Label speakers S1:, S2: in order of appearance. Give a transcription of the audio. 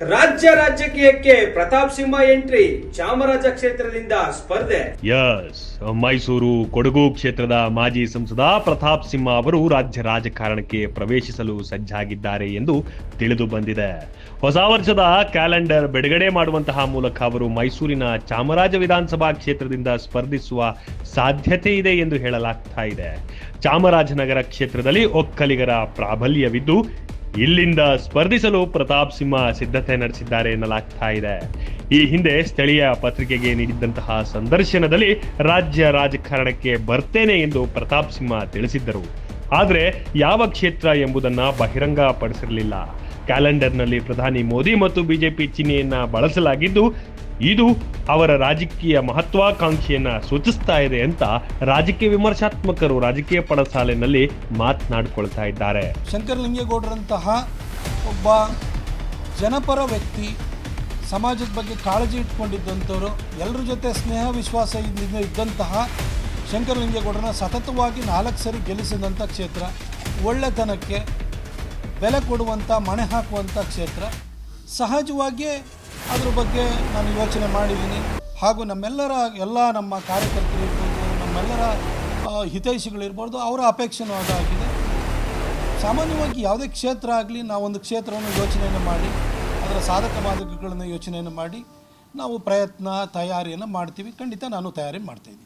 S1: ರಾಜ್ಯ ರಾಜಕೀಯಕ್ಕೆ ಪ್ರತಾಪ್ ಸಿಂಹ ಎಂಟ್ರಿ ಚಾಮರಾಜ ಕ್ಷೇತ್ರದಿಂದ ಸ್ಪರ್ಧೆ.
S2: ಯಸ್ ಮೈಸೂರು ಕೊಡಗು ಕ್ಷೇತ್ರದ ಮಾಜಿ ಸಂಸದ ಪ್ರತಾಪ್ ಸಿಂಹ ಅವರು ರಾಜ್ಯ ರಾಜಕಾರಣಕ್ಕೆ ಪ್ರವೇಶಿಸಲು ಸಜ್ಜಾಗಿದ್ದಾರೆ ಎಂದು ತಿಳಿದು ಬಂದಿದೆ. ಹೊಸ ವರ್ಷದ ಕ್ಯಾಲೆಂಡರ್ ಬಿಡುಗಡೆ ಮಾಡುವಂತಹ ಮೂಲಕ ಅವರು ಮೈಸೂರಿನ ಚಾಮರಾಜ ವಿಧಾನಸಭಾ ಕ್ಷೇತ್ರದಿಂದ ಸ್ಪರ್ಧಿಸುವ ಸಾಧ್ಯತೆ ಇದೆ ಎಂದು ಹೇಳಲಾಗ್ತಾ ಇದೆ. ಚಾಮರಾಜನಗರ ಕ್ಷೇತ್ರದಲ್ಲಿ ಒಕ್ಕಲಿಗರ ಪ್ರಾಬಲ್ಯವಿದ್ದು ಇಲ್ಲಿಂದ ಸ್ಪರ್ಧಿಸಲು ಪ್ರತಾಪ್ ಸಿಂಹ ಸಿದ್ಧತೆ ನಡೆಸಿದ್ದಾರೆ ಎನ್ನಲಾಗ್ತಾ ಇದೆ. ಈ ಹಿಂದೆ ಸ್ಥಳೀಯ ಪತ್ರಿಕೆಗೆ ನೀಡಿದ್ದಂತಹ ಸಂದರ್ಶನದಲ್ಲಿ ರಾಜ್ಯ ರಾಜಕಾರಣಕ್ಕೆ ಬರ್ತೇನೆ ಎಂದು ಪ್ರತಾಪ್ ಸಿಂಹ ತಿಳಿಸಿದ್ದರು. ಆದರೆ ಯಾವ ಕ್ಷೇತ್ರ ಎಂಬುದನ್ನ ಬಹಿರಂಗ ಪಡಿಸಿರಲಿಲ್ಲ ಕ್ಯಾಲೆಂಡರ್ನಲ್ಲಿ ಪ್ರಧಾನಿ ಮೋದಿ ಮತ್ತು ಬಿಜೆಪಿ ಚಿಹ್ನೆಯನ್ನ ಬಳಸಲಾಗಿದ್ದು, ಇದು ಅವರ ರಾಜಕೀಯ ಮಹತ್ವಾಕಾಂಕ್ಷೆಯನ್ನ ಸೂಚಿಸ್ತಾ ಇದೆ ಅಂತ ರಾಜಕೀಯ ವಿಮರ್ಶಾತ್ಮಕರು ರಾಜಕೀಯ ಪಡಸಾಲೆನಲ್ಲಿ ಮಾತನಾಡಿಕೊಳ್ತಾ ಇದ್ದಾರೆ.
S3: ಶಂಕರಲಿಂಗೇಗೌಡರಂತಹ ಒಬ್ಬ ಜನಪರ ವ್ಯಕ್ತಿ, ಸಮಾಜದ ಬಗ್ಗೆ ಕಾಳಜಿ ಇಟ್ಕೊಂಡಿದ್ದಂಥವ್ರು, ಎಲ್ಲರ ಜೊತೆ ಸ್ನೇಹ, ವಿಶ್ವಾಸ ಇದ್ದಂತಹ ಶಂಕರಲಿಂಗೇಗೌಡರನ್ನ ಸತತವಾಗಿ ನಾಲ್ಕು ಸರಿ ಗೆಲ್ಲಿಸಿದಂಥ ಕ್ಷೇತ್ರ ಒಳ್ಳೆತನಕ್ಕೆ ಬೆಲೆ ಕೊಡುವಂಥ ಮಣೆ ಹಾಕುವಂಥ ಕ್ಷೇತ್ರ. ಸಹಜವಾಗಿಯೇ ಅದ್ರ ಬಗ್ಗೆ ನಾನು ಯೋಚನೆ ಮಾಡಿದ್ದೀನಿ. ಹಾಗೂ ನಮ್ಮೆಲ್ಲರ, ಎಲ್ಲ ನಮ್ಮ ಕಾರ್ಯಕರ್ತರು ಇರ್ಬೋದು, ನಮ್ಮೆಲ್ಲರ ಹಿತೈಷಿಗಳಿರ್ಬೋದು ಅವರ ಅಪೇಕ್ಷೆನೂ ಅದಾಗಿದೆ. ಸಾಮಾನ್ಯವಾಗಿ ಯಾವುದೇ ಕ್ಷೇತ್ರ ಆಗಲಿ, ನಾವು ಒಂದು ಕ್ಷೇತ್ರವನ್ನು ಯೋಚನೆಯನ್ನು ಮಾಡಿ, ಅದರ ಸಾಧಕ ಬಾಧಕಗಳನ್ನು ಯೋಚನೆಯನ್ನು ಮಾಡಿ, ನಾವು ಪ್ರಯತ್ನ, ತಯಾರಿಯನ್ನು ಮಾಡ್ತೀವಿ. ಖಂಡಿತ ನಾನು ತಯಾರಿ ಮಾಡ್ತಾಯಿದ್ದೀನಿ